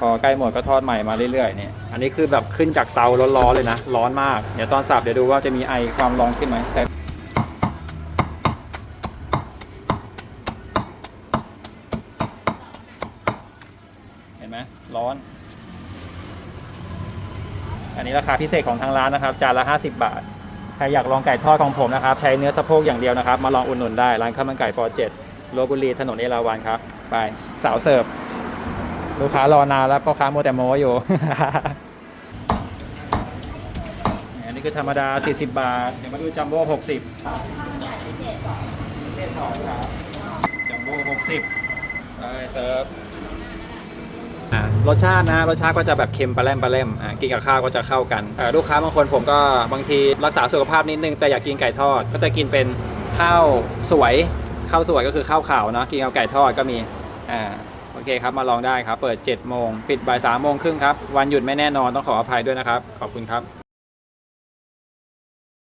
พอใกล้หมดก็ทอดใหม่มาเรื่อยๆเนี่ยอันนี้คือแบบขึ้นจากเตาร้อนๆเลยนะ ร้อนมาก เดี๋ยวตอนสับเดี๋ยวดูว่าจะมีไอความร้อนขึ้นไหมแต่เห็นไหมร้อน อันนี้ราคาพิเศษของทางร้านนะครับ จานละ 50 บาท ใครอยากลองไก่ทอดของผมนะครับ ใช้เนื้อสะโพกอย่างเดียวนะครับ มาลองอุดหนุนได้ร้านข้าวมันไก่ปอเจ็ดลบบุรีถนนเอราวัณครับ ไปสาวเสิร์ฟ ลูกค้ารอนานแล้วพ่อค้าโมแต่โมอยู่ อันนี้คือธรรมดา 40 บาท เดี๋ยวมาดูจัมโบ้60พิเศษสองครับจัมโบ้60ไปเสิร์ฟรสชาตินะรสชาติก็จะแบบเค็มปลาแรมปลาแรมอ่ากินกับข้าวก็จะเข้ากันลูกค้าบางคนผมก็บางทีรักษาสุขภาพนิดนึงแต่อยากกินไก่ทอด ก็จะกินเป็นข้าวสวยข้าวสวยก็คือข้าวขาวเนาะกินกับไก่ทอดก็มีอ่า โอเคครับมาลองได้ครับ เปิด7โมงปิดบ่าย3โมงครึ่งครับ วันหยุดไม่แน่นอนต้องขออภัยด้วยนะครับ ขอบคุณครับ